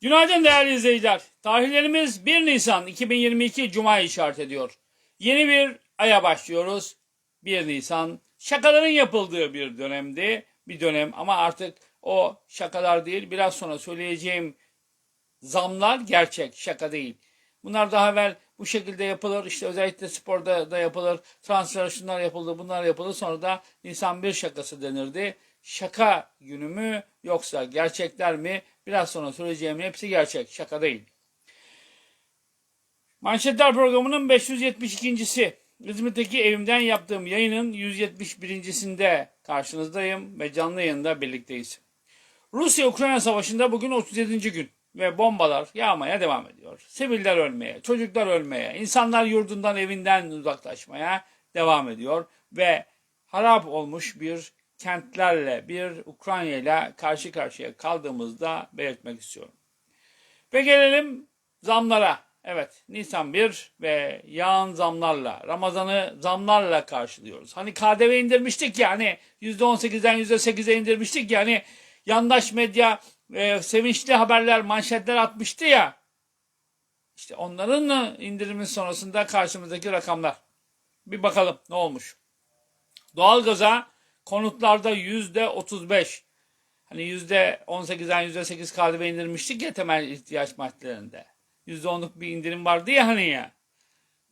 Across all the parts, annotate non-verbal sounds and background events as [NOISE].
Günaydın değerli izleyiciler. Tarihlerimiz 1 Nisan 2022 Cuma işaret ediyor. Yeni bir aya başlıyoruz. 1 Nisan şakaların yapıldığı bir dönemdi. Bir dönem ama artık o şakalar değil biraz sonra söyleyeceğim zamlar gerçek şaka değil. Bunlar daha evvel bu şekilde yapılır. İşte özellikle sporda da yapılır. Transfer şunlar yapıldı bunlar yapılır. Sonra da Nisan bir şakası denirdi. Şaka günü mü yoksa gerçekler mi? Biraz sonra söyleyeceğim hepsi gerçek. Şaka değil. Manşetler programının 572.si. İzmir'deki evimden yaptığım yayının 171.sinde karşınızdayım ve canlı yayında birlikteyiz. Rusya-Ukrayna savaşında bugün 37. gün ve bombalar yağmaya devam ediyor. Siviller ölmeye, çocuklar ölmeye, insanlar yurdundan evinden uzaklaşmaya devam ediyor ve harap olmuş bir kentlerle, bir Ukrayna ile karşı karşıya kaldığımızda belirtmek istiyorum. Ve gelelim zamlara. Evet, Nisan 1 ve yağın zamlarla, Ramazan'ı zamlarla karşılıyoruz. Hani KDV indirmiştik ya, hani %18'den %8'e indirmiştik ya, hani yandaş medya e, sevinçli haberler, manşetler atmıştı ya. İşte onların indirimin sonrasında karşımızdaki rakamlar. Bir bakalım ne olmuş. Doğalgaza konutlarda yüzde 35. Hani yüzde 18'den yüzde 8 KDV indirmiştik ya temel ihtiyaç maddelerinde. Yüzde 10'luk bir indirim vardı ya hani ya.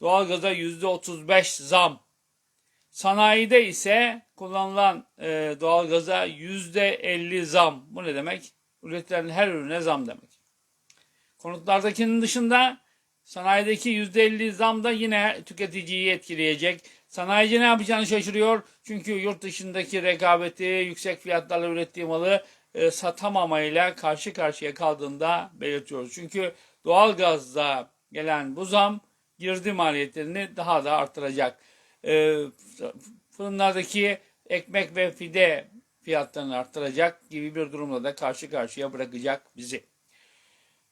Doğalgaza yüzde 35 zam. Sanayide ise kullanılan e, doğalgaza yüzde 50 zam. Bu ne demek? Üretilen her ürüne zam demek. Konutlardakinin dışında sanayideki yüzde 50 zam da yine tüketiciyi etkileyecek. Sanayici ne yapacağını şaşırıyor. Çünkü yurt dışındaki rekabeti, yüksek fiyatlarla ürettiği malı e, satamamayla karşı karşıya kaldığında belirtiyoruz. Çünkü doğalgazda gelen bu zam girdi maliyetlerini daha da arttıracak. E, fırınlardaki ekmek ve fide fiyatlarını arttıracak gibi bir durumla da karşı karşıya bırakacak bizi.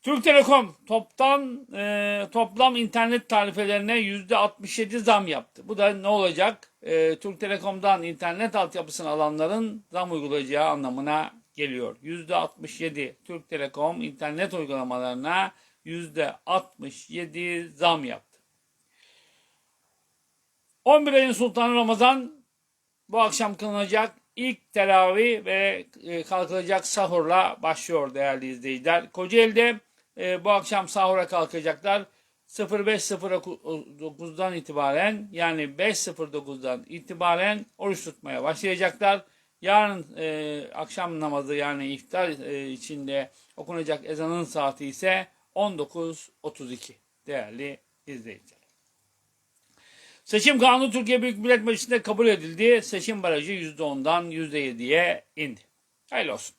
Türk Telekom toptan e, toplam internet tarifelerine yüzde 67 zam yaptı. Bu da ne olacak? E, Türk Telekom'dan internet altyapısını alanların zam uygulayacağı anlamına geliyor. Yüzde 67 Türk Telekom internet uygulamalarına yüzde 67 zam yaptı. 11 ayın Sultanı Ramazan bu akşam kılınacak ilk teravih ve e, kalkılacak sahurla başlıyor değerli izleyiciler. Kocaeli'de e, bu akşam sahura kalkacaklar. 05.09'dan itibaren yani 5.09'dan itibaren oruç tutmaya başlayacaklar. Yarın e, akşam namazı yani iftar e, içinde okunacak ezanın saati ise 19.32 değerli izleyiciler. Seçim kanunu Türkiye Büyük Millet Meclisi'nde kabul edildi. Seçim barajı %10'dan %7'ye indi. Hayırlı olsun.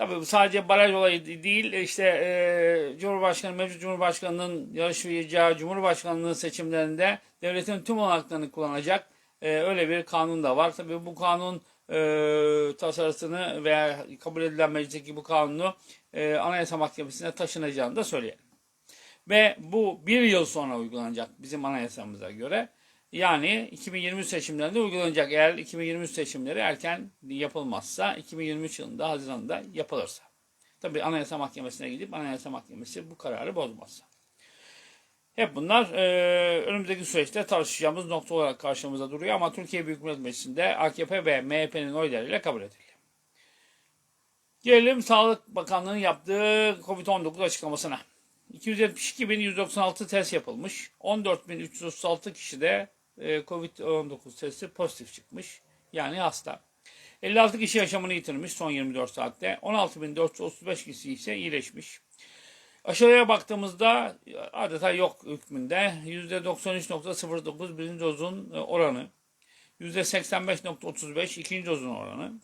Tabii bu sadece baraj olayı değil. İşte e, Cumhurbaşkanı, mevcut Cumhurbaşkanı'nın yarışacağı Cumhurbaşkanlığı seçimlerinde devletin tüm olanaklarını kullanacak e, öyle bir kanun da var. Tabii bu kanun e, tasarısını veya kabul edilen meclisteki bu kanunu e, Anayasa Mahkemesi'ne taşınacağını da söyleyelim. Ve bu bir yıl sonra uygulanacak bizim anayasamıza göre. Yani 2023 seçimlerinde uygulanacak. Eğer 2023 seçimleri erken yapılmazsa 2023 yılında Haziran'da yapılırsa. Tabi Anayasa Mahkemesi'ne gidip Anayasa Mahkemesi bu kararı bozmazsa. Hep bunlar e, önümüzdeki süreçte tartışacağımız nokta olarak karşımıza duruyor ama Türkiye Büyük Millet Meclisi'nde AKP ve MHP'nin oylarıyla kabul edildi. Gelelim Sağlık Bakanlığı'nın yaptığı COVID-19 açıklamasına. 272.196 test yapılmış. 14.336 kişi de COVID-19 testi pozitif çıkmış. Yani hasta. 56 kişi yaşamını yitirmiş son 24 saatte. 16.435 kişi ise iyileşmiş. Aşağıya baktığımızda adeta yok hükmünde. %93.09 birinci dozun oranı. %85.35 ikinci dozun oranı.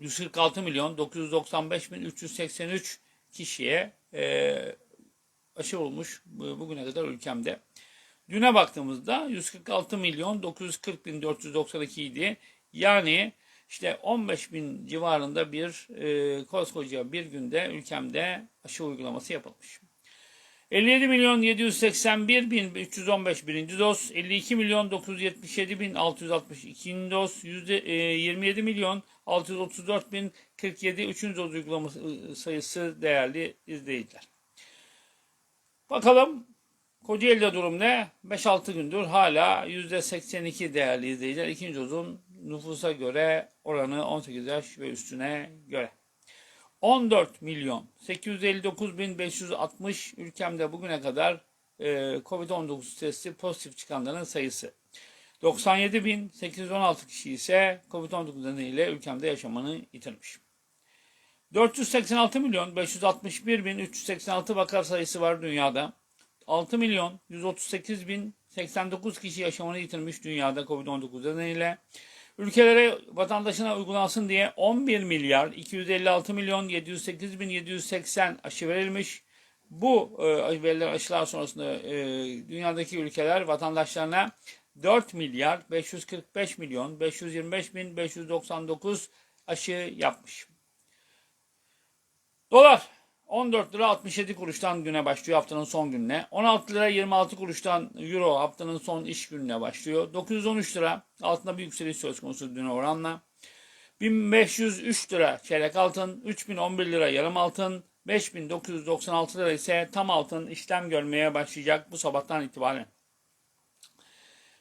146 milyon 995 bin 383 kişiye e, aşı olmuş bugüne kadar ülkemde. Düne baktığımızda 146 milyon 940 bin 492 idi. Yani işte 15 bin civarında bir e, koskoca bir günde ülkemde aşı uygulaması yapılmış. 57 milyon 781 bin 315 birinci doz, 52 milyon 977 bin 660 ikinci doz, yüzde, e, 27 milyon 634 bin 47 üçüncü doz uygulaması e, sayısı değerli izleyiciler. Bakalım Kocaeli'de durum ne? 5-6 gündür hala %82 değerli izleyiciler. İkinci dozun nüfusa göre oranı 18 yaş ve üstüne göre. 14 milyon 859 bin 560 ülkemde bugüne kadar e, Covid-19 testi pozitif çıkanların sayısı. 97 bin 816 kişi ise Covid-19 nedeniyle ülkemde yaşamını yitirmiş. 486 milyon 561 bin 386 vaka sayısı var dünyada. 6 milyon 138 bin 89 kişi yaşamını yitirmiş dünyada Covid-19 nedeniyle. Ülkelere vatandaşına uygulansın diye 11 milyar 256 milyon 708 bin 780 aşı verilmiş. Bu e, verilen aşılar sonrasında e, dünyadaki ülkeler vatandaşlarına 4 milyar 545 milyon 525 bin 599 aşı yapmış. Dolar 14 lira 67 kuruştan güne başlıyor haftanın son gününe. 16 lira 26 kuruştan euro haftanın son iş gününe başlıyor. 913 lira altında bir yükseliş söz konusu dün oranla. 1503 lira çeyrek altın, 3011 lira yarım altın, 5996 lira ise tam altın işlem görmeye başlayacak bu sabahtan itibaren.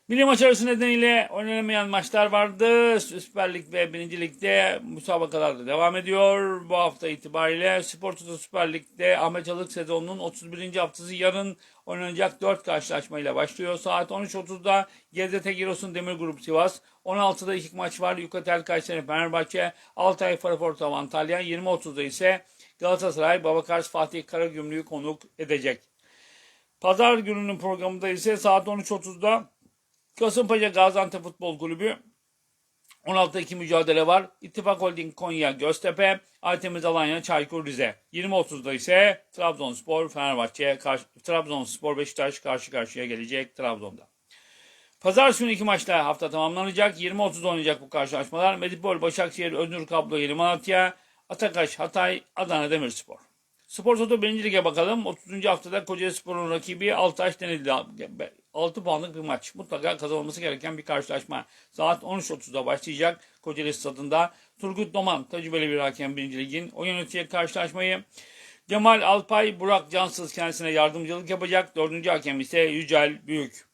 Milli maç arası nedeniyle oynanamayan maçlar vardı. Süper Lig ve 1. Lig'de müsabakalar da devam ediyor. Bu hafta itibariyle Spor Toto Süper Lig'de Ahmet Çalık sezonunun 31. haftası yarın oynanacak 4 karşılaşmayla başlıyor. Saat 13.30'da GZT Giros'un Demir Grup Sivas. 16'da iki maç var. Yukatel Kayseri Fenerbahçe. Altay Paraporto Antalya. 20.30'da ise Galatasaray Babakars Fatih Karagümrük'ü konuk edecek. Pazar gününün programında ise saat 13.30'da Kasımpaşa Gaziantep Futbol Kulübü 16'da 2 mücadele var. İttifak Holding Konya Göztepe, Artemiz Alanya Çaykur Rize. 20.30'da ise Trabzonspor Fenerbahçe, karşı, Trabzonspor Beşiktaş karşı karşıya gelecek Trabzon'da. Pazar günü iki maçla hafta tamamlanacak. 20.30'da oynayacak bu karşılaşmalar. Medipol, Başakşehir, Özgür Kablo, Yeni Malatya, Atakaş, Hatay, Adana Demirspor. Spor Toto 1. Lig'e bakalım. 30. haftada Kocaeli Spor'un rakibi Altaş denildi. 6 puanlık bir maç. Mutlaka kazanılması gereken bir karşılaşma. Saat 13.30'da başlayacak Kocaeli Stadı'nda. Turgut Doman tecrübeli bir hakem 1. Lig'in. O yönetecek karşılaşmayı. Cemal Alpay, Burak Cansız kendisine yardımcılık yapacak. Dördüncü hakem ise Yücel Büyük.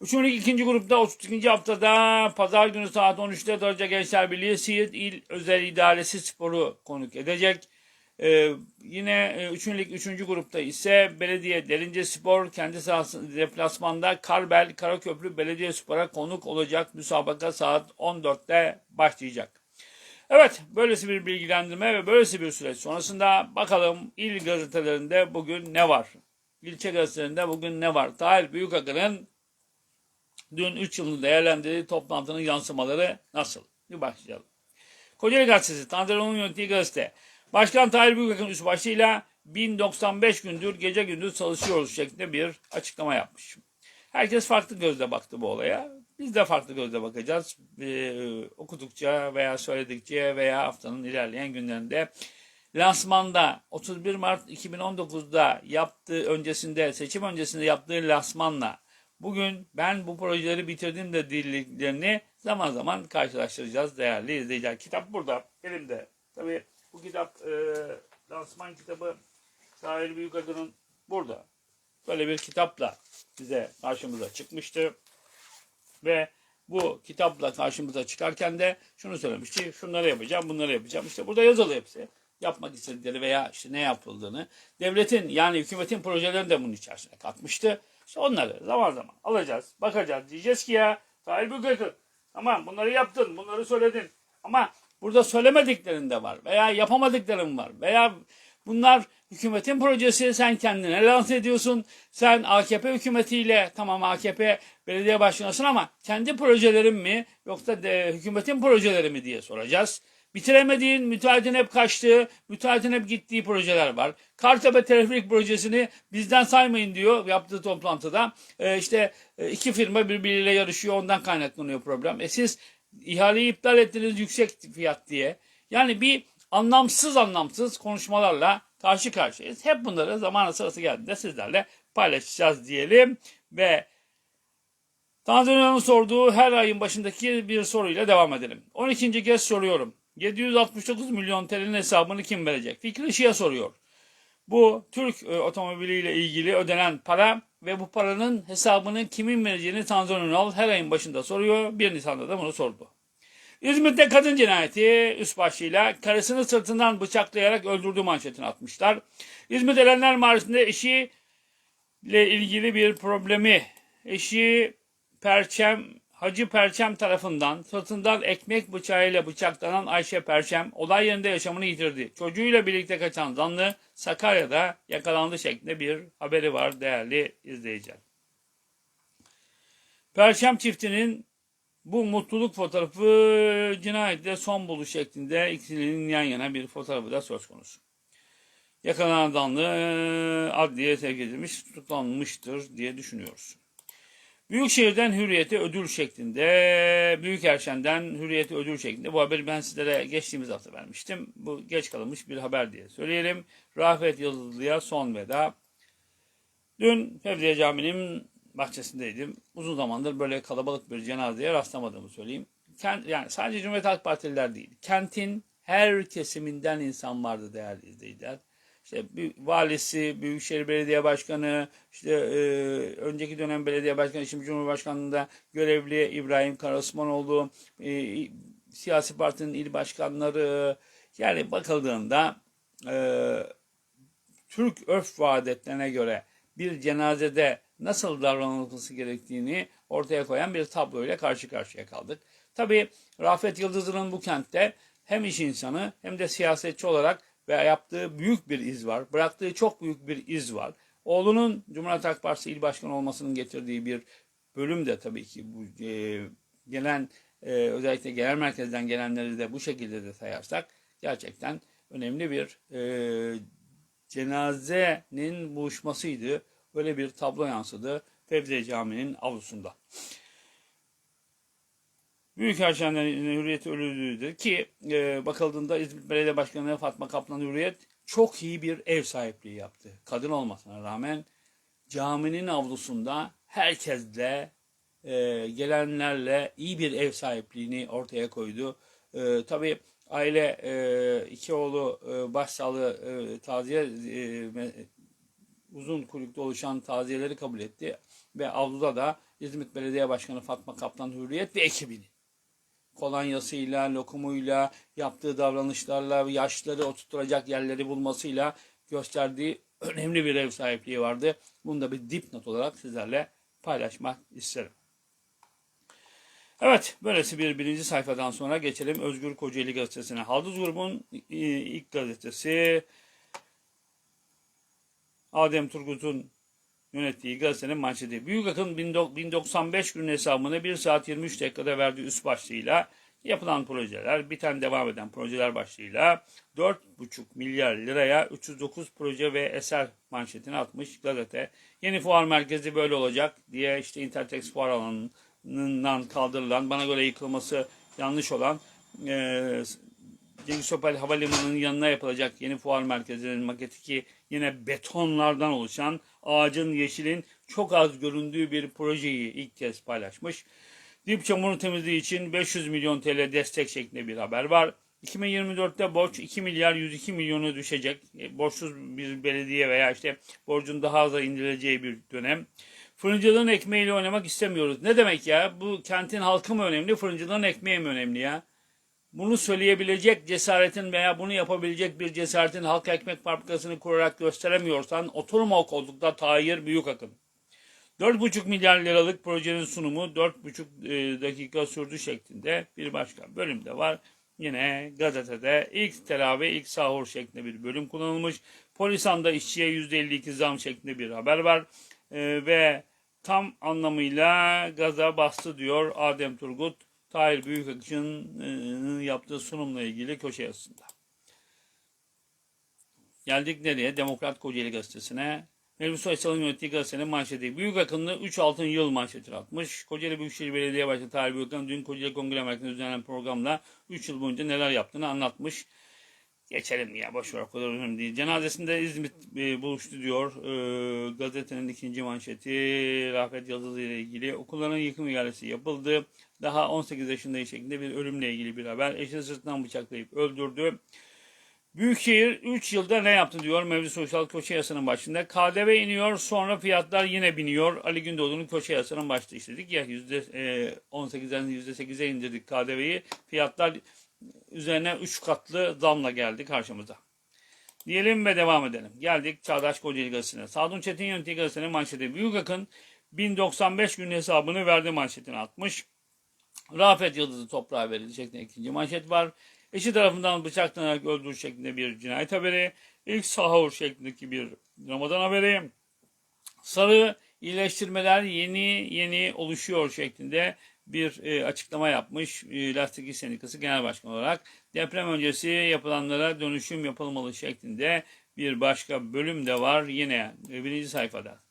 Üçüncü ikinci grupta 32. haftada pazar günü saat 13'te Darıca Gençler Birliği Siirt İl Özel İdaresi Sporu konuk edecek. Ee, yine e, üçüncü, üçüncü grupta ise Belediye Derince Spor kendi sahası deplasmanda Karbel Karaköprü Belediye Spor'a konuk olacak. Müsabaka saat 14'te başlayacak. Evet, böylesi bir bilgilendirme ve böylesi bir süreç sonrasında bakalım il gazetelerinde bugün ne var? İlçe gazetelerinde bugün ne var? Tahir Büyükakı'nın dün 3 yılını değerlendirdiği toplantının yansımaları nasıl? Bir başlayalım. Kocaeli Gazetesi, Tanrı'nın yönettiği gazete. Başkan Tahir Büyükakın üst başıyla 1095 gündür gece gündüz çalışıyoruz şeklinde bir açıklama yapmış. Herkes farklı gözle baktı bu olaya. Biz de farklı gözle bakacağız. Ee, okudukça veya söyledikçe veya haftanın ilerleyen günlerinde lansmanda 31 Mart 2019'da yaptığı öncesinde seçim öncesinde yaptığı lansmanla bugün ben bu projeleri bitirdim de dilliklerini zaman zaman karşılaştıracağız değerli izleyiciler. Kitap burada elimde. Tabii bu kitap e, lansman kitabı Tahir Büyükadır'ın burada. Böyle bir kitapla bize karşımıza çıkmıştı. Ve bu kitapla karşımıza çıkarken de şunu söylemişti. Şunları yapacağım, bunları yapacağım. İşte burada yazılı hepsi. Yapmak istedikleri veya işte ne yapıldığını. Devletin yani hükümetin projelerini de bunun içerisine katmıştı. İşte onları zaman zaman alacağız, bakacağız. Diyeceğiz ki ya Tahir Büyükadır tamam bunları yaptın, bunları söyledin. Ama burada söylemediklerin de var veya yapamadıkların var veya bunlar hükümetin projesi sen kendine lanse ediyorsun. Sen AKP hükümetiyle tamam AKP belediye başkanısın ama kendi projelerin mi yoksa de, hükümetin projeleri mi diye soracağız. Bitiremediğin, müteahhitin hep kaçtığı, müteahhitin hep gittiği projeler var. Kartepe Teleferik Projesi'ni bizden saymayın diyor yaptığı toplantıda. Ee, işte e, iki firma birbiriyle yarışıyor ondan kaynaklanıyor problem. E siz ihaleyi iptal ettiniz yüksek fiyat diye. Yani bir anlamsız anlamsız konuşmalarla karşı karşıyayız. Hep bunları zamanı sırası geldiğinde sizlerle paylaşacağız diyelim ve Tanrı Hoca'nın sorduğu her ayın başındaki bir soruyla devam edelim. 12. kez soruyorum. 769 milyon TL'nin hesabını kim verecek? Fikri Işık'a soruyor. Bu Türk e, otomobiliyle ilgili ödenen para ve bu paranın hesabını kimin vereceğini Tanzan Ünal her ayın başında soruyor. 1 Nisan'da da bunu sordu. İzmir'de kadın cinayeti üst başlığıyla karısını sırtından bıçaklayarak öldürdüğü manşetini atmışlar. İzmir Erenler Mahallesi'nde eşiyle ilgili bir problemi eşi Perçem Hacı Perçem tarafından sırtından ekmek bıçağıyla bıçaklanan Ayşe Perçem olay yerinde yaşamını yitirdi. Çocuğuyla birlikte kaçan zanlı Sakarya'da yakalandı şeklinde bir haberi var değerli izleyiciler. Perçem çiftinin bu mutluluk fotoğrafı cinayette son buluş şeklinde ikisinin yan yana bir fotoğrafı da söz konusu. Yakalanan zanlı adliye sevk edilmiş, tutuklanmıştır diye düşünüyoruz. Büyükşehir'den Hürriyet'e ödül şeklinde, Büyükerşen'den Hürriyet'e ödül şeklinde bu haberi ben sizlere geçtiğimiz hafta vermiştim. Bu geç kalınmış bir haber diye söyleyelim. Rafet Yıldızlı'ya son veda. Dün Fevziye Camii'nin bahçesindeydim. Uzun zamandır böyle kalabalık bir cenazeye rastlamadığımı söyleyeyim. Kent, yani sadece Cumhuriyet Halk Partililer değil. Kentin her kesiminden insan vardı değerli izleyiciler işte valisi, Büyükşehir Belediye Başkanı, işte e, önceki dönem belediye başkanı, şimdi Cumhurbaşkanlığında görevli İbrahim Karasmanoğlu, e, siyasi partinin il başkanları, yani bakıldığında e, Türk örf ve adetlerine göre bir cenazede nasıl davranılması gerektiğini ortaya koyan bir tabloyla karşı karşıya kaldık. Tabii Rafet Yıldızlı'nın bu kentte hem iş insanı hem de siyasetçi olarak ve yaptığı büyük bir iz var. Bıraktığı çok büyük bir iz var. Oğlunun Cumhuriyet Halk Partisi il başkanı olmasının getirdiği bir bölüm de tabii ki bu e, gelen e, özellikle genel merkezden gelenleri de bu şekilde de sayarsak gerçekten önemli bir e, cenazenin buluşmasıydı. Böyle bir tablo yansıdı Fevziye Camii'nin avlusunda. Büyükerşen'den Hürriyet ölüydü ki e, bakıldığında İzmir Belediye Başkanı Fatma Kaplan Hürriyet çok iyi bir ev sahipliği yaptı. Kadın olmasına rağmen caminin avlusunda herkesle e, gelenlerle iyi bir ev sahipliğini ortaya koydu. E, tabii aile e, iki oğlu e, başsağlığı e, taziye e, uzun kuyrukta oluşan taziyeleri kabul etti ve avluda da İzmit Belediye Başkanı Fatma Kaplan Hürriyet ve ekibini kolonyasıyla, lokumuyla, yaptığı davranışlarla, yaşları oturtturacak yerleri bulmasıyla gösterdiği [CLEARS THROAT] önemli bir ev sahipliği vardı. Bunu da bir dipnot olarak sizlerle paylaşmak isterim. Evet, böylesi bir birinci sayfadan sonra geçelim Özgür Kocaeli gazetesine. Halduz grubun ilk gazetesi Adem Turgut'un yönettiği gazetenin manşeti. Büyük Akın 1095 gün hesabını 1 saat 23 dakikada verdiği üst başlığıyla yapılan projeler, biten devam eden projeler başlığıyla 4,5 milyar liraya 309 proje ve eser manşetini atmış gazete. Yeni fuar merkezi böyle olacak diye işte Intertex fuar alanından kaldırılan, bana göre yıkılması yanlış olan e, Cengiz Havalimanı'nın yanına yapılacak yeni fuar merkezinin maketi ki yine betonlardan oluşan ağacın, yeşilin çok az göründüğü bir projeyi ilk kez paylaşmış. Dip çamurun temizliği için 500 milyon TL destek şeklinde bir haber var. 2024'te borç 2 milyar 102 milyonu düşecek. E, borçsuz bir belediye veya işte borcun daha aza indirileceği bir dönem. Fırıncılığın ekmeğiyle oynamak istemiyoruz. Ne demek ya? Bu kentin halkı mı önemli, fırıncılığın ekmeği mi önemli ya? Bunu söyleyebilecek cesaretin veya bunu yapabilecek bir cesaretin halk ekmek fabrikasını kurarak gösteremiyorsan oturma o koltukta Tahir Büyükakın. 4,5 milyar liralık projenin sunumu 4,5 e, dakika sürdü şeklinde bir başka bölümde var. Yine gazetede ilk teravih ilk sahur şeklinde bir bölüm kullanılmış. Polisanda işçiye %52 zam şeklinde bir haber var. Ee, ve tam anlamıyla gaza bastı diyor Adem Turgut. Tahir Büyükakış'ın e, yaptığı sunumla ilgili köşe yazısında. Geldik nereye? Demokrat Kocaeli Gazetesi'ne. Melih Soysal'ın yönettiği gazetenin manşeti. Büyük akınlı 3 altın yıl manşetini atmış. Kocaeli Büyükşehir Belediye Başkanı Tahir Büyükakın dün Kocaeli Kongre Merkezi'nde düzenlenen programla 3 yıl boyunca neler yaptığını anlatmış. Geçelim ya boş ver o kadar önemli değil. Cenazesinde İzmit e, buluştu diyor. E, gazetenin ikinci manşeti Rafet Yıldız ile ilgili. Okulların yıkım ihalesi yapıldı. Daha 18 yaşında şeklinde bir ölümle ilgili bir haber. Eşini sırtından bıçaklayıp öldürdü. Büyükşehir 3 yılda ne yaptı diyor Mevzu Sosyal Köşe Yasası'nın başında. KDV iniyor sonra fiyatlar yine biniyor. Ali Gündoğdu'nun Köşe Yasası'nın başta işledik ya %18'den %8'e indirdik KDV'yi. Fiyatlar üzerine 3 katlı zamla geldi karşımıza. Diyelim ve devam edelim. Geldik Çağdaş Kocaeli Gazetesi'ne. Sadun Çetin yönettiği gazetenin manşeti. Büyük Akın 1095 gün hesabını verdi manşetini atmış. Rafet Yıldız'ı toprağa verildi şeklinde ikinci manşet var. Eşi tarafından bıçaklanarak öldürür şeklinde bir cinayet haberi. İlk sahur şeklindeki bir Ramazan haberi. Sarı iyileştirmeler yeni yeni oluşuyor şeklinde bir e, açıklama yapmış e, Lastik İş Sendikası Genel Başkanı olarak. Deprem öncesi yapılanlara dönüşüm yapılmalı şeklinde bir başka bölüm de var yine e, birinci sayfada.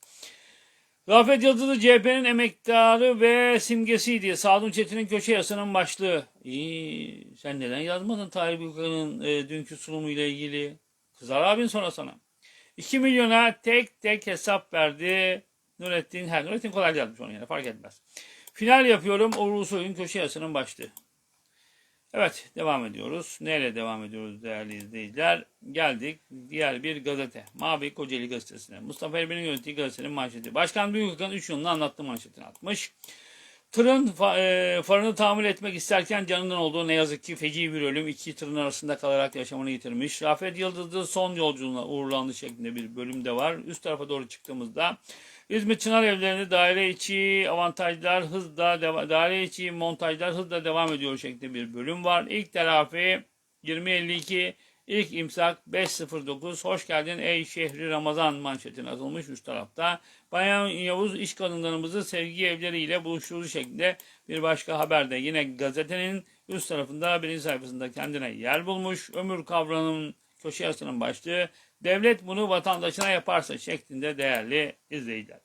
Rafet Yıldızlı CHP'nin emektarı ve simgesiydi. Sadun Çetin'in köşe yazısının başlığı. İyi, sen neden yazmadın Tahir Büyükan'ın e, dünkü sunumuyla ilgili? Kızar abin sonra sana. 2 milyona tek tek hesap verdi. Nurettin, her Nurettin kolay yazmış onu yani fark etmez. Final yapıyorum. Uğur Ulusoy'un köşe yazısının başlığı. Evet devam ediyoruz. Neyle devam ediyoruz değerli izleyiciler? Geldik diğer bir gazete. Mavi Kocaeli gazetesine. Mustafa Erbil'in yönettiği gazetenin manşeti. Başkan Büyükakın 3 yılını anlattığı manşetini atmış. Tırın fa- e, farını tamir etmek isterken canından olduğu ne yazık ki feci bir ölüm. iki tırın arasında kalarak yaşamını yitirmiş. Rafet Yıldızlı son yolculuğuna uğurlandı şeklinde bir bölüm de var. Üst tarafa doğru çıktığımızda İzmit Çınar evlerinde daire içi avantajlar hızla daire içi montajlar hızla devam ediyor şeklinde bir bölüm var. İlk telafi 2052 ilk imsak 509 hoş geldin ey şehri Ramazan manşetine atılmış üst tarafta. Bayan Yavuz iş kadınlarımızı sevgi evleriyle buluşturduğu şeklinde bir başka haberde yine gazetenin üst tarafında birinci sayfasında kendine yer bulmuş. Ömür kavramının köşe yazısının başlığı devlet bunu vatandaşına yaparsa şeklinde değerli izleyiciler.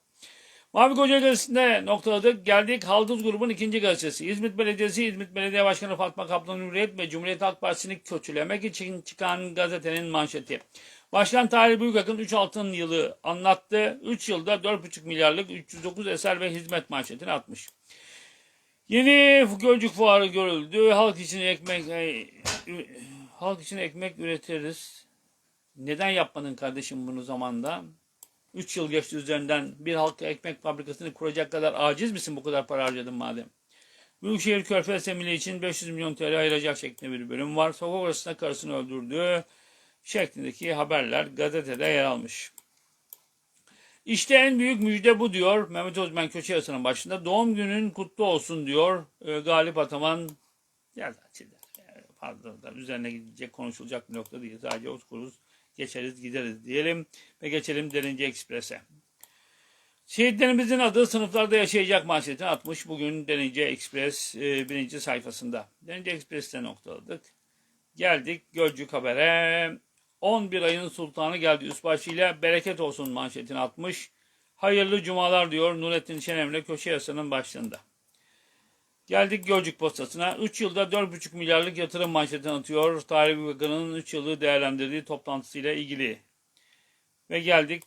Mavi Koca gazetesinde noktaladık. Geldik Halduz grubun ikinci gazetesi. İzmit Belediyesi, İzmit Belediye Başkanı Fatma Kaplan Hürriyet ve Cumhuriyet Halk Partisi'ni kötülemek için çıkan gazetenin manşeti. Başkan Tahir Büyükakın 3 altın yılı anlattı. 3 yılda 4,5 milyarlık 309 eser ve hizmet manşetini atmış. Yeni Gölcük Fuarı görüldü. Halk için ekmek e, halk için ekmek üretiriz. Neden yapmadın kardeşim bunu zamanda? 3 yıl geçti üzerinden bir halk ekmek fabrikasını kuracak kadar aciz misin bu kadar para harcadın madem? Büyükşehir Körfez Semili için 500 milyon TL ayıracak şeklinde bir bölüm var. Sokak arasında karısını öldürdü şeklindeki haberler gazetede yer almış. İşte en büyük müjde bu diyor Mehmet Özmen köşe yazısının başında. Doğum günün kutlu olsun diyor e, Galip Ataman. Yazar çizer. Yani fazla da üzerine gidecek konuşulacak bir nokta değil. Sadece okuruz geçeriz gideriz diyelim ve geçelim Derince Ekspres'e. Şehitlerimizin adı sınıflarda yaşayacak manşetini atmış bugün Derince Ekspres e, birinci sayfasında. Derince Ekspres'te noktaladık. Geldik Gölcük Haber'e. 11 ayın sultanı geldi üstbaşı ile bereket olsun manşetini atmış. Hayırlı cumalar diyor Nurettin Şenem'le köşe yazısının başlığında. Geldik Gölcük postasına. 3 yılda 4,5 milyarlık yatırım manşetini atıyor. Tarih Bakanı'nın 3 yılı değerlendirdiği toplantısıyla ilgili. Ve geldik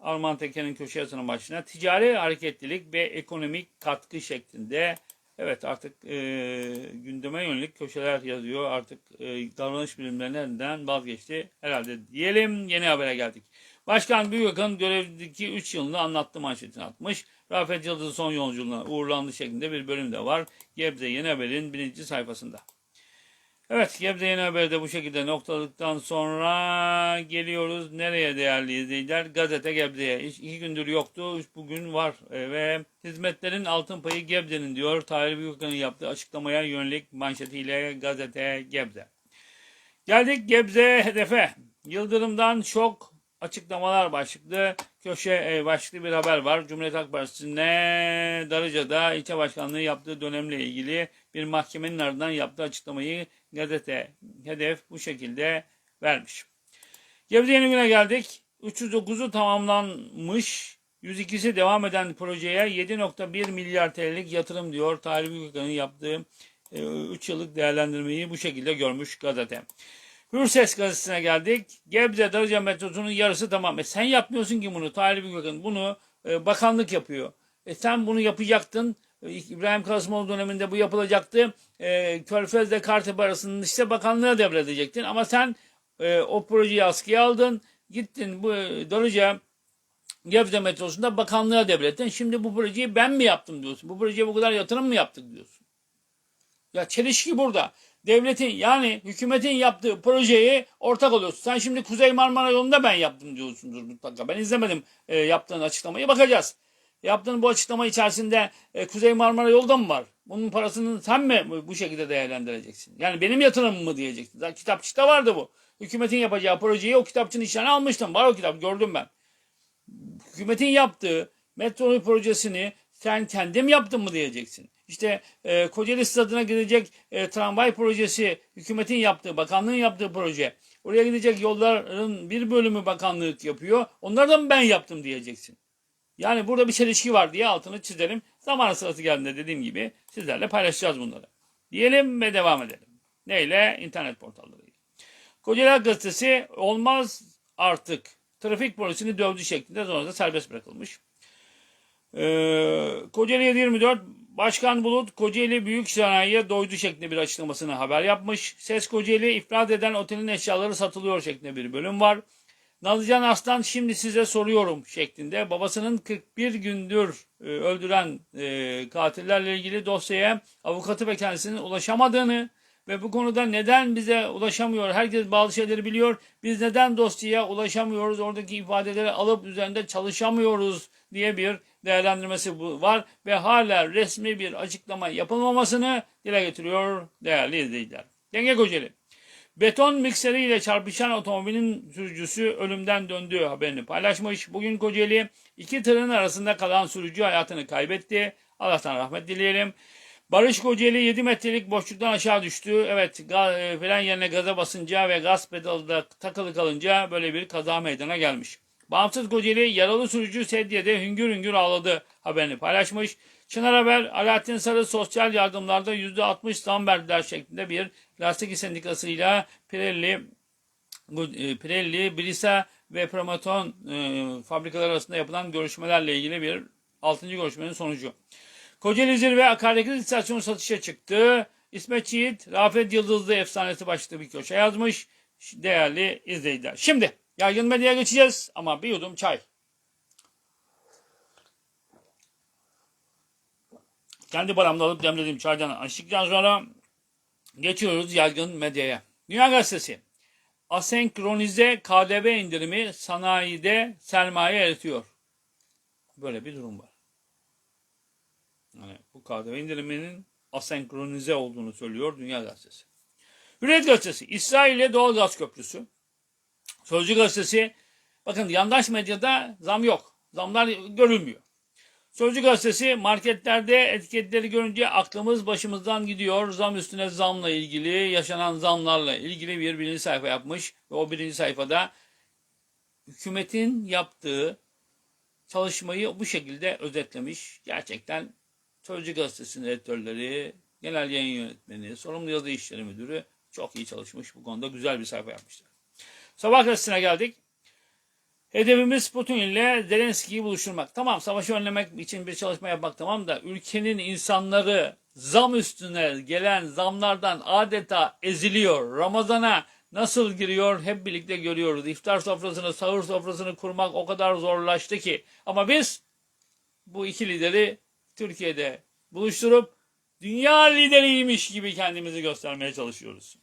Arman Teker'in köşe yazısının başına. Ticari hareketlilik ve ekonomik katkı şeklinde evet artık e, gündeme yönelik köşeler yazıyor. Artık e, davranış bilimlerinden vazgeçti herhalde diyelim. Yeni habere geldik. Başkan Büyükakın görevdeki 3 yılını anlattı manşetini atmış. Rafet Yıldız'ın son yolculuğuna uğurlandı şeklinde bir bölüm de var. Gebze Yeni Haber'in birinci sayfasında. Evet Gebze Yeni Haber'de bu şekilde noktaladıktan sonra geliyoruz nereye değerli izleyiciler? Gazete Gebze'ye. İki gündür yoktu. Bugün var. E, ve hizmetlerin altın payı Gebze'nin diyor. Tahir Büyükan'ın yaptığı açıklamaya yönelik manşetiyle gazete Gebze. Geldik Gebze hedefe. Yıldırım'dan şok açıklamalar başlıklı köşe e, başlıklı bir haber var. Cumhuriyet Halk Partisi'ne Darıca'da ilçe başkanlığı yaptığı dönemle ilgili bir mahkemenin ardından yaptığı açıklamayı gazete hedef bu şekilde vermiş. Gebze yeni güne geldik. 309'u tamamlanmış. 102'si devam eden projeye 7.1 milyar TL'lik yatırım diyor. Tarih Büyükan'ın yaptığı 3 yıllık değerlendirmeyi bu şekilde görmüş gazete. Hürses gazetesine geldik. Gebze Darıca metrosunun yarısı tamam. E sen yapmıyorsun ki bunu Talip Gökhan. Bunu e, bakanlık yapıyor. E sen bunu yapacaktın. E, İbrahim Kasımoğlu döneminde bu yapılacaktı. E, Körfez'le Kartepe arasının işte bakanlığa devredecektin. Ama sen e, o projeyi askıya aldın. Gittin bu e, Darıca Gebze metrosunda bakanlığa devrettin. Şimdi bu projeyi ben mi yaptım diyorsun. Bu projeye bu kadar yatırım mı yaptık diyorsun. Ya çelişki burada. Devletin yani hükümetin yaptığı projeyi ortak oluyorsun. Sen şimdi Kuzey Marmara yolunda ben yaptım diyorsundur mutlaka. Ben izlemedim e, yaptığın açıklamayı. Bakacağız. Yaptığın bu açıklama içerisinde e, Kuzey Marmara yolda mı var? Bunun parasını sen mi bu şekilde değerlendireceksin? Yani benim yatırımım mı diyeceksin? Zaten kitapçıkta vardı bu. Hükümetin yapacağı projeyi o kitapçının içine almıştım. Var o kitap gördüm ben. Hükümetin yaptığı metro projesini sen kendim yaptın mı diyeceksin. İşte e, Kocaeli Stadı'na gidecek e, tramvay projesi hükümetin yaptığı, bakanlığın yaptığı proje. Oraya gidecek yolların bir bölümü bakanlık yapıyor. Onları da mı ben yaptım diyeceksin. Yani burada bir çelişki var diye altını çizelim. Zaman sırası geldiğinde dediğim gibi sizlerle paylaşacağız bunları. Diyelim ve devam edelim. Neyle? İnternet portallarıyla. Kocaeli Gazetesi olmaz artık. Trafik polisini dövdü şeklinde sonra da serbest bırakılmış. Ee, Kocaeli 724 Başkan Bulut Kocaeli Büyük Sanayi'ye doydu şeklinde bir açıklamasını haber yapmış. Ses Kocaeli ifrat eden otelin eşyaları satılıyor şeklinde bir bölüm var. Nazlıcan Aslan şimdi size soruyorum şeklinde babasının 41 gündür e, öldüren e, katillerle ilgili dosyaya avukatı ve kendisinin ulaşamadığını ve bu konuda neden bize ulaşamıyor? Herkes bazı şeyleri biliyor. Biz neden dosyaya ulaşamıyoruz? Oradaki ifadeleri alıp üzerinde çalışamıyoruz diye bir değerlendirmesi var ve hala resmi bir açıklama yapılmamasını dile getiriyor değerli izleyiciler. Denge Kocaeli. Beton mikseriyle çarpışan otomobilin sürücüsü ölümden döndüğü haberini paylaşmış. Bugün Kocaeli iki tırın arasında kalan sürücü hayatını kaybetti. Allah'tan rahmet dileyelim. Barış Kocaeli 7 metrelik boşluktan aşağı düştü. Evet e, fren yerine gaza basınca ve gaz pedalı da takılı kalınca böyle bir kaza meydana gelmiş. Bağımsız Kocaeli yaralı sürücü sedyede hüngür hüngür ağladı haberini paylaşmış. Çınar Haber, Alaaddin Sarı sosyal yardımlarda %60 zam verdiler şeklinde bir lastik sendikasıyla Pirelli, e, Pirelli, Brisa ve Promoton e, fabrikaları arasında yapılan görüşmelerle ilgili bir 6. görüşmenin sonucu. Kocaeli Zirve akaryakıt istasyonu satışa çıktı. İsmet Yiğit, Rafet Yıldızlı efsanesi başlıklı bir köşe yazmış. Değerli izleyiciler. Şimdi yaygın medyaya geçeceğiz ama bir yudum çay. Kendi paramda alıp demlediğim çaydan açtıktan sonra geçiyoruz yaygın medyaya. Dünya Gazetesi. Asenkronize KDV indirimi sanayide sermaye eritiyor. Böyle bir durum var. Yani bu KDV indiriminin asenkronize olduğunu söylüyor Dünya Gazetesi. Hürriyet Gazetesi. İsrail ile doğal gaz köprüsü. Sözcü Gazetesi. Bakın yandaş medyada zam yok. Zamlar görülmüyor. Sözcü gazetesi marketlerde etiketleri görünce aklımız başımızdan gidiyor. Zam üstüne zamla ilgili, yaşanan zamlarla ilgili bir birinci sayfa yapmış. Ve o birinci sayfada hükümetin yaptığı çalışmayı bu şekilde özetlemiş. Gerçekten Sözcü gazetesinin editörleri, genel yayın yönetmeni, sorumlu yazı işleri müdürü çok iyi çalışmış. Bu konuda güzel bir sayfa yapmışlar. Sabah gazetesine geldik. Hedefimiz Putin ile Zelenski'yi buluşturmak. Tamam savaşı önlemek için bir çalışma yapmak tamam da ülkenin insanları zam üstüne gelen zamlardan adeta eziliyor. Ramazana nasıl giriyor hep birlikte görüyoruz. İftar sofrasını, sahur sofrasını kurmak o kadar zorlaştı ki. Ama biz bu iki lideri Türkiye'de buluşturup dünya lideriymiş gibi kendimizi göstermeye çalışıyoruz.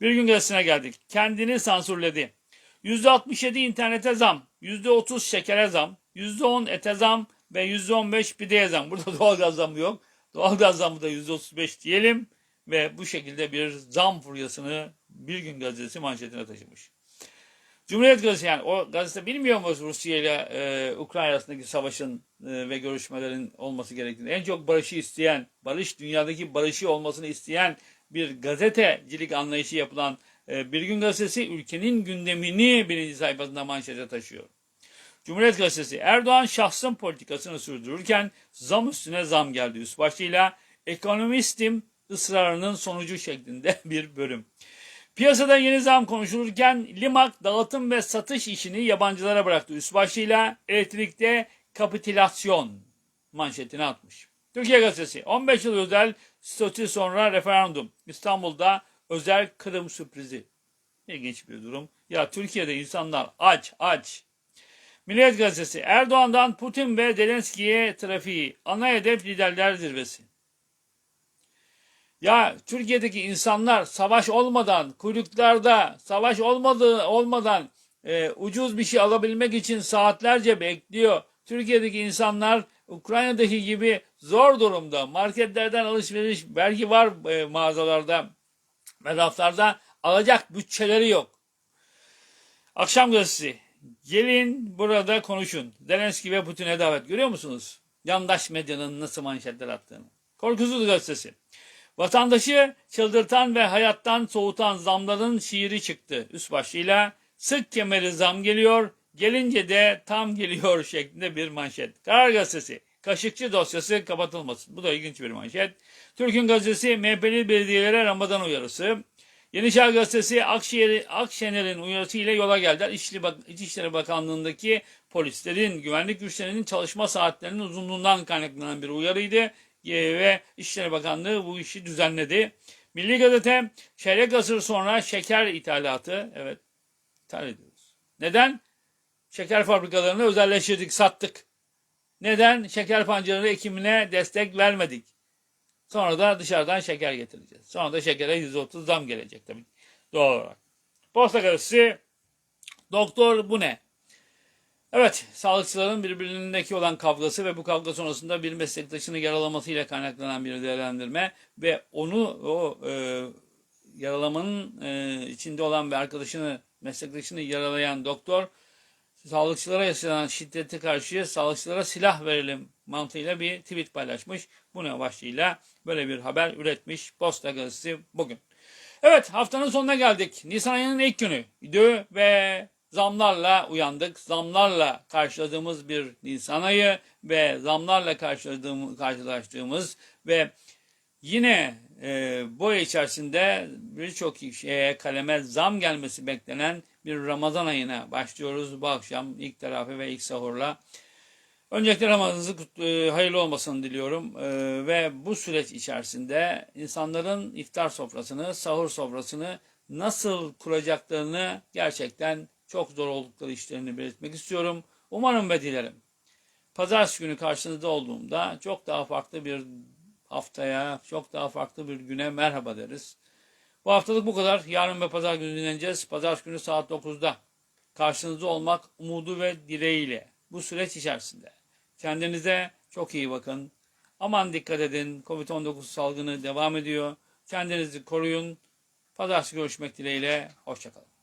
Bir gün gazetesine geldik. Kendini sansürledi. %67 internete zam, %30 şekere zam, %10 ete zam ve %15 pideye zam. [LAUGHS] Burada doğalgaz zammı yok. Doğalgaz zammı da %35 diyelim ve bu şekilde bir zam furyasını bir gün gazetesi manşetine taşımış. Cumhuriyet Gazetesi yani o gazete bilmiyor mu Rusya ile e, Ukrayna arasındaki savaşın e, ve görüşmelerin olması gerektiğini. En çok barışı isteyen, barış dünyadaki barışı olmasını isteyen bir gazetecilik anlayışı yapılan e, Bir Gün Gazetesi ülkenin gündemini birinci sayfasında manşete taşıyor. Cumhuriyet Gazetesi Erdoğan şahsın politikasını sürdürürken zam üstüne zam geldi üst başlığıyla ekonomistim ısrarının sonucu şeklinde [LAUGHS] bir bölüm. Piyasada yeni zam konuşulurken Limak dağıtım ve satış işini yabancılara bıraktı. Üst başlığıyla elektrikte kapitülasyon manşetini atmış. Türkiye Gazetesi 15 yıl özel statü sonra referandum. İstanbul'da özel Kırım sürprizi. İlginç bir durum. Ya Türkiye'de insanlar aç aç. Milliyet Gazetesi Erdoğan'dan Putin ve Zelenski'ye trafiği. Ana hedef liderler zirvesi. Ya Türkiye'deki insanlar savaş olmadan, kuyruklarda savaş olmadığı olmadan e, ucuz bir şey alabilmek için saatlerce bekliyor. Türkiye'deki insanlar Ukrayna'daki gibi zor durumda. Marketlerden alışveriş belki var e, mağazalarda ve alacak bütçeleri yok. Akşam gazetesi. Gelin burada konuşun. Zelenski ve Putin'e davet. Görüyor musunuz? Yandaş medyanın nasıl manşetler attığını. Korkusuz gazetesi. Vatandaşı çıldırtan ve hayattan soğutan zamların şiiri çıktı. Üst başlığıyla sık kemeri zam geliyor, gelince de tam geliyor [LAUGHS] şeklinde bir manşet. Karar gazetesi. Kaşıkçı dosyası kapatılmasın. Bu da ilginç bir manşet. Türk'ün gazetesi MHP'li belediyelere Ramazan uyarısı. Yeni Çağ Gazetesi Akşehir, Akşener'in uyarısıyla yola geldiler. İçişleri, Bak- Bakanlığı'ndaki polislerin, güvenlik güçlerinin çalışma saatlerinin uzunluğundan kaynaklanan bir uyarıydı. Ve İçişleri Bakanlığı bu işi düzenledi. Milli Gazete çeyrek asır sonra şeker ithalatı, evet ithal ediyoruz. Neden? Şeker fabrikalarını özelleştirdik, sattık. Neden? Şeker pancarı ekimine destek vermedik. Sonra da dışarıdan şeker getireceğiz. Sonra da şekere 130 zam gelecek tabii doğal olarak. Posta gazetesi Doktor bu ne? Evet, sağlıkçıların birbirindeki olan kavgası ve bu kavga sonrasında bir meslektaşını yaralamasıyla kaynaklanan bir değerlendirme ve onu o e, yaralamanın e, içinde olan bir arkadaşını, meslektaşını yaralayan doktor sağlıkçılara yaşanan şiddete karşı sağlıkçılara silah verelim mantığıyla bir tweet paylaşmış. Bu ne başlığıyla böyle bir haber üretmiş Posta Gazetesi bugün. Evet haftanın sonuna geldik. Nisan ayının ilk günüydü ve zamlarla uyandık. Zamlarla karşıladığımız bir Nisan ayı ve zamlarla karşıladığımız, karşılaştığımız ve yine e, bu ay içerisinde birçok şeye kaleme zam gelmesi beklenen bir Ramazan ayına başlıyoruz bu akşam ilk tarafı ve ilk sahurla. Öncelikle Ramazanınızı e, hayırlı olmasını diliyorum E, ve bu süreç içerisinde insanların iftar sofrasını, sahur sofrasını nasıl kuracaklarını gerçekten çok zor oldukları işlerini belirtmek istiyorum. Umarım ve dilerim. Pazartesi günü karşınızda olduğumda çok daha farklı bir haftaya, çok daha farklı bir güne merhaba deriz. Bu haftalık bu kadar. Yarın ve pazar günü dinleneceğiz. Pazartesi günü saat 9'da karşınızda olmak umudu ve dileğiyle bu süreç içerisinde. Kendinize çok iyi bakın. Aman dikkat edin. Covid-19 salgını devam ediyor. Kendinizi koruyun. Pazartesi görüşmek dileğiyle. Hoşçakalın.